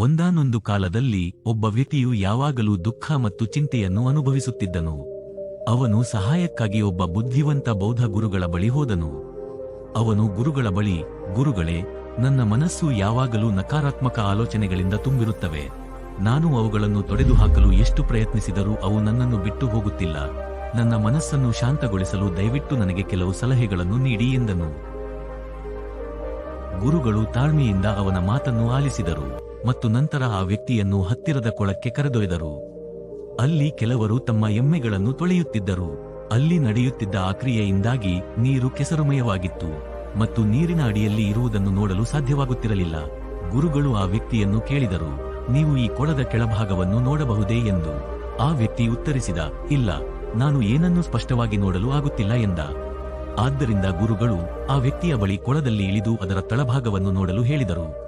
ಒಂದಾನೊಂದು ಕಾಲದಲ್ಲಿ ಒಬ್ಬ ವ್ಯಕ್ತಿಯು ಯಾವಾಗಲೂ ದುಃಖ ಮತ್ತು ಚಿಂತೆಯನ್ನು ಅನುಭವಿಸುತ್ತಿದ್ದನು. ಅವನು ಸಹಾಯಕ್ಕಾಗಿ ಒಬ್ಬ ಬುದ್ಧಿವಂತ ಬೌದ್ಧ ಗುರುಗಳ ಬಳಿ ಹೋದನು. ಅವನು ಗುರುಗಳ ಬಳಿ, ಗುರುಗಳೇ, ನನ್ನ ಮನಸ್ಸು ಯಾವಾಗಲೂ ನಕಾರಾತ್ಮಕ ಆಲೋಚನೆಗಳಿಂದ ತುಂಬಿರುತ್ತವೆ. ನಾನು ಅವುಗಳನ್ನು ತೊಡೆದುಹಾಕಲು ಎಷ್ಟು ಪ್ರಯತ್ನಿಸಿದರೂ ಅವು ನನ್ನನ್ನು ಬಿಟ್ಟು ಹೋಗುತ್ತಿಲ್ಲ. ನನ್ನ ಮನಸ್ಸನ್ನು ಶಾಂತಗೊಳಿಸಲು ದಯವಿಟ್ಟು ನನಗೆ ಕೆಲವು ಸಲಹೆಗಳನ್ನು ನೀಡಿ, ಎಂದನು. ಗುರುಗಳು ತಾಳ್ಮೆಯಿಂದ ಅವನ ಮಾತನ್ನು ಆಲಿಸಿದರು. ಮತ್ತು ನಂತರ ಆ ವ್ಯಕ್ತಿಯನ್ನು ಹತ್ತಿರದ ಕೊಳಕ್ಕೆ ಕರೆದೊಯ್ದರು. ಅಲ್ಲಿ ಕೆಲವರು ತಮ್ಮ ಎಮ್ಮೆಗಳನ್ನು ತೊಳೆಯುತ್ತಿದ್ದರು. ಅಲ್ಲಿ ನಡೆಯುತ್ತಿದ್ದ ಆ ಕ್ರಿಯೆಯಿಂದಾಗಿ ನೀರು ಕೆಸರುಮಯವಾಗಿತ್ತು ಮತ್ತು ನೀರಿನ ಅಡಿಯಲ್ಲಿ ಇರುವುದನ್ನು ನೋಡಲು ಸಾಧ್ಯವಾಗುತ್ತಿರಲಿಲ್ಲ. ಗುರುಗಳು ಆ ವ್ಯಕ್ತಿಯನ್ನು ಕೇಳಿದರು, ನೀವು ಈ ಕೊಳದ ಕೆಳಭಾಗವನ್ನು ನೋಡಬಹುದೇ? ಎಂದು. ಆ ವ್ಯಕ್ತಿ ಉತ್ತರಿಸಿದ, ಇಲ್ಲ, ನಾನು ಏನನ್ನೂ ಸ್ಪಷ್ಟವಾಗಿ ನೋಡಲು ಆಗುತ್ತಿಲ್ಲ ಎಂದ. ಆದ್ದರಿಂದ ಗುರುಗಳು ಆ ವ್ಯಕ್ತಿಯ ಬಳಿ ಕೊಳದಲ್ಲಿ ಇಳಿದು ಅದರ ತಳಭಾಗವನ್ನು ನೋಡಲು ಹೇಳಿದರು.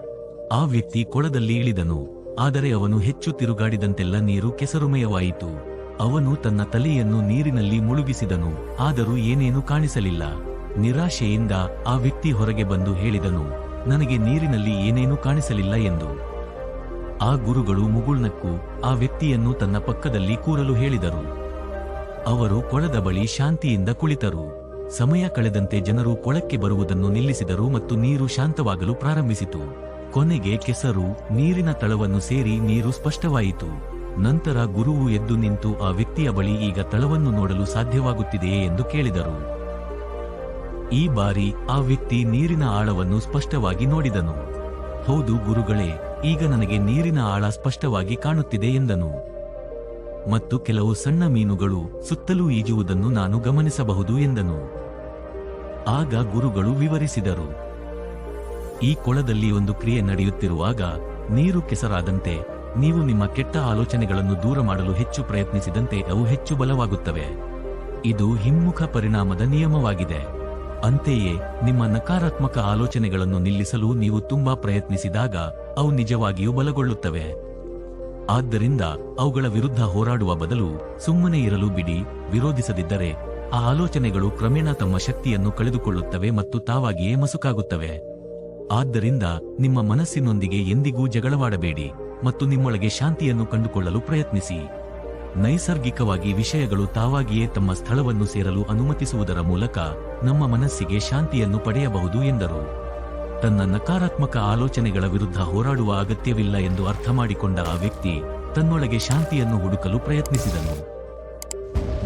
ಆ ವ್ಯಕ್ತಿ ಕೊಳದಲ್ಲಿ ಇಳಿದನು. ಆದರೆ ಅವನು ಹೆಚ್ಚು ತಿರುಗಾಡಿದಂತೆಲ್ಲ ನೀರು ಕೆಸರುಮಯವಾಯಿತು. ಅವನು ತನ್ನ ತಲೆಯನ್ನು ನೀರಿನಲ್ಲಿ ಮುಳುಗಿಸಿದನು. ಆದರೂ ಏನೇನೂ ಕಾಣಿಸಲಿಲ್ಲ. ನಿರಾಶೆಯಿಂದ ಆ ವ್ಯಕ್ತಿ ಹೊರಗೆ ಬಂದು ಹೇಳಿದನು, ನನಗೆ ನೀರಿನಲ್ಲಿ ಏನೇನೂ ಕಾಣಿಸಲಿಲ್ಲ ಎಂದು. ಆ ಗುರುಗಳು ಮುಗುಳ್ನಕ್ಕು ಆ ವ್ಯಕ್ತಿಯನ್ನು ತನ್ನ ಪಕ್ಕದಲ್ಲಿ ಕೂರಲು ಹೇಳಿದರು. ಅವರು ಕೊಳದ ಬಳಿ ಶಾಂತಿಯಿಂದ ಕುಳಿತರು. ಸಮಯ ಕಳೆದಂತೆ ಜನರು ಕೊಳಕ್ಕೆ ಬರುವುದನ್ನು ನಿಲ್ಲಿಸಿದರು ಮತ್ತು ನೀರು ಶಾಂತವಾಗಲು ಪ್ರಾರಂಭಿಸಿತು. ಕೊನೆಗೆ ಕೆಸರು ನೀರಿನ ತಳವನ್ನು ಸೇರಿ ನೀರು ಸ್ಪಷ್ಟವಾಯಿತು. ನಂತರ ಗುರುವು ಎದ್ದು ನಿಂತು ಆ ವ್ಯಕ್ತಿಯ ಬಳಿ ಈಗ ತಳವನ್ನು ನೋಡಲು ಸಾಧ್ಯವಾಗುತ್ತಿದೆಯೇ ಎಂದು ಕೇಳಿದರು. ಈ ಬಾರಿ ಆ ವ್ಯಕ್ತಿ ನೀರಿನ ಆಳವನ್ನು ಸ್ಪಷ್ಟವಾಗಿ ನೋಡಿದನು. ಹೌದು ಗುರುಗಳೇ, ಈಗ ನನಗೆ ನೀರಿನ ಆಳ ಸ್ಪಷ್ಟವಾಗಿ ಕಾಣುತ್ತಿದೆ ಎಂದನು. ಮತ್ತು ಕೆಲವು ಸಣ್ಣ ಮೀನುಗಳು ಸುತ್ತಲೂ ಈಜುವುದನ್ನು ನಾನು ಗಮನಿಸಬಹುದು ಎಂದನು. ಆಗ ಗುರುಗಳು ವಿವರಿಸಿದರು. ಈ ಕೊಳದಲ್ಲಿ ಒಂದು ಕ್ರಿಯೆ ನಡೆಯುತ್ತಿರುವಾಗ ನೀರು ಕೆಸರಾದಂತೆ ನೀವು ನಿಮ್ಮ ಕೆಟ್ಟ ಆಲೋಚನೆಗಳನ್ನು ದೂರ ಮಾಡಲು ಹೆಚ್ಚು ಪ್ರಯತ್ನಿಸಿದಂತೆ ಅವು ಹೆಚ್ಚು ಬಲವಾಗುತ್ತವೆ. ಇದು ಹಿಮ್ಮುಖ ಪರಿಣಾಮದ ನಿಯಮವಾಗಿದೆ. ಅಂತೆಯೇ, ನಿಮ್ಮ ನಕಾರಾತ್ಮಕ ಆಲೋಚನೆಗಳನ್ನು ನಿಲ್ಲಿಸಲು ನೀವು ತುಂಬಾ ಪ್ರಯತ್ನಿಸಿದಾಗ ಅವು ನಿಜವಾಗಿಯೂ ಬಲಗೊಳ್ಳುತ್ತವೆ. ಆದ್ದರಿಂದ ಅವುಗಳ ವಿರುದ್ಧ ಹೋರಾಡುವ ಬದಲು ಸುಮ್ಮನೆ ಇರಲು ಬಿಡಿ, ವಿರೋಧಿಸದಿದ್ದರೆ ಆ ಆಲೋಚನೆಗಳು ಕ್ರಮೇಣ ತಮ್ಮ ಶಕ್ತಿಯನ್ನು ಕಳೆದುಕೊಳ್ಳುತ್ತವೆ ಮತ್ತು ತಾವಾಗಿಯೇ ಮಸುಕಾಗುತ್ತವೆ. ಆದ್ದರಿಂದ ನಿಮ್ಮ ಮನಸ್ಸಿನೊಂದಿಗೆ ಎಂದಿಗೂ ಜಗಳವಾಡಬೇಡಿ ಮತ್ತು ನಿಮ್ಮೊಳಗೆ ಶಾಂತಿಯನ್ನು ಕಂಡುಕೊಳ್ಳಲು ಪ್ರಯತ್ನಿಸಿ. ನೈಸರ್ಗಿಕವಾಗಿ ವಿಷಯಗಳು ತಾವಾಗಿಯೇ ತಮ್ಮ ಸ್ಥಳವನ್ನು ಸೇರಲು ಅನುಮತಿಸುವುದರ ಮೂಲಕ ನಮ್ಮ ಮನಸ್ಸಿಗೆ ಶಾಂತಿಯನ್ನು ಪಡೆಯಬಹುದು ಎಂದರು. ತನ್ನ ನಕಾರಾತ್ಮಕ ಆಲೋಚನೆಗಳ ವಿರುದ್ಧ ಹೋರಾಡುವ ಅಗತ್ಯವಿಲ್ಲ ಎಂದು ಅರ್ಥ ಮಾಡಿಕೊಂಡ ಆ ವ್ಯಕ್ತಿ ತನ್ನೊಳಗೆ ಶಾಂತಿಯನ್ನು ಹುಡುಕಲು ಪ್ರಯತ್ನಿಸಿದನು.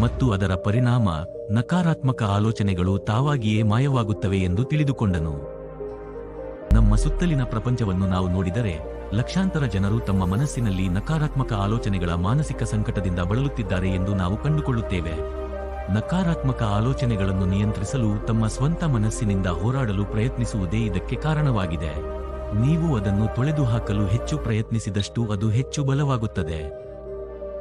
ಮತ್ತು ಅದರ ಪರಿಣಾಮ ನಕಾರಾತ್ಮಕ ಆಲೋಚನೆಗಳು ತಾವಾಗಿಯೇ ಮಾಯವಾಗುತ್ತವೆ ಎಂದು ತಿಳಿದುಕೊಂಡನು. ನಮ್ಮ ಸುತ್ತಲಿನ ಪ್ರಪಂಚವನ್ನು ನಾವು ನೋಡಿದರೆ, ಲಕ್ಷಾಂತರ ಜನರು ತಮ್ಮ ಮನಸ್ಸಿನಲ್ಲಿ ನಕಾರಾತ್ಮಕ ಆಲೋಚನೆಗಳ ಮಾನಸಿಕ ಸಂಕಟದಿಂದ ಬಳಲುತ್ತಿದ್ದಾರೆ ಎಂದು ನಾವು ಕಂಡುಕೊಳ್ಳುತ್ತೇವೆ. ನಕಾರಾತ್ಮಕ ಆಲೋಚನೆಗಳನ್ನು ನಿಯಂತ್ರಿಸಲು ತಮ್ಮ ಸ್ವಂತ ಮನಸ್ಸಿನಿಂದ ಹೋರಾಡಲು ಪ್ರಯತ್ನಿಸುವುದೇ ಇದಕ್ಕೆ ಕಾರಣವಾಗಿದೆ. ನೀವು ಅದನ್ನು ತೊಳೆದುಹಾಕಲು ಹೆಚ್ಚು ಪ್ರಯತ್ನಿಸಿದಷ್ಟು ಅದು ಹೆಚ್ಚು ಬಲವಾಗುತ್ತದೆ.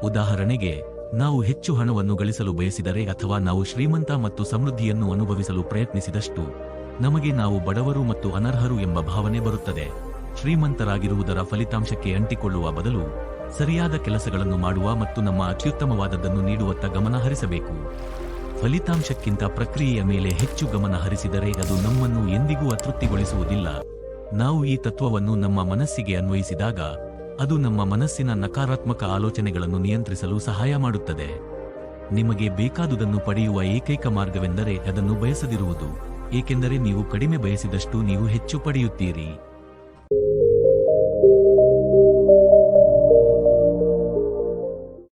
ಉದಾಹರಣೆಗೆ, ನಾವು ಹೆಚ್ಚು ಹಣವನ್ನು ಗಳಿಸಲು ಬಯಸಿದರೆ ಅಥವಾ ನಾವು ಶ್ರೀಮಂತ ಮತ್ತು ಸಮೃದ್ಧಿಯನ್ನು ಅನುಭವಿಸಲು ಪ್ರಯತ್ನಿಸಿದಷ್ಟು. ನಮಗೆ ನಾವು ಬಡವರು ಮತ್ತು ಅನರ್ಹರು ಎಂಬ ಭಾವನೆ ಬರುತ್ತದೆ. ಶ್ರೀಮಂತರಾಗಿರುವುದರ ಫಲಿತಾಂಶಕ್ಕೆ ಅಂಟಿಕೊಳ್ಳುವ ಬದಲು ಸರಿಯಾದ ಕೆಲಸಗಳನ್ನು ಮಾಡುವ ಮತ್ತು ನಮ್ಮ ಅತ್ಯುತ್ತಮವಾದದ್ದನ್ನು ನೀಡುವತ್ತ ಗಮನ ಹರಿಸಬೇಕು. ಫಲಿತಾಂಶಕ್ಕಿಂತ ಪ್ರಕ್ರಿಯೆಯ ಮೇಲೆ ಹೆಚ್ಚು ಗಮನ ಹರಿಸಿದರೆ ಅದು ನಮ್ಮನ್ನು ಎಂದಿಗೂ ಅತೃಪ್ತಿಗೊಳಿಸುವುದಿಲ್ಲ. ನಾವು ಈ ತತ್ವವನ್ನು ನಮ್ಮ ಮನಸ್ಸಿಗೆ ಅನ್ವಯಿಸಿದಾಗ ಅದು ನಮ್ಮ ಮನಸ್ಸಿನ ನಕಾರಾತ್ಮಕ ಆಲೋಚನೆಗಳನ್ನು ನಿಯಂತ್ರಿಸಲು ಸಹಾಯ ಮಾಡುತ್ತದೆ. ನಿಮಗೆ ಬೇಕಾದುದನ್ನು ಪಡೆಯುವ ಏಕೈಕ ಮಾರ್ಗವೆಂದರೆ ಅದನ್ನು ಬಯಸದಿರುವುದು. ಏಕೆಂದರೆ ನೀವು ಕಡಿಮೆ ಬಯಸಿದಷ್ಟು ನೀವು ಹೆಚ್ಚು ಪಡೆಯುತ್ತೀರಿ.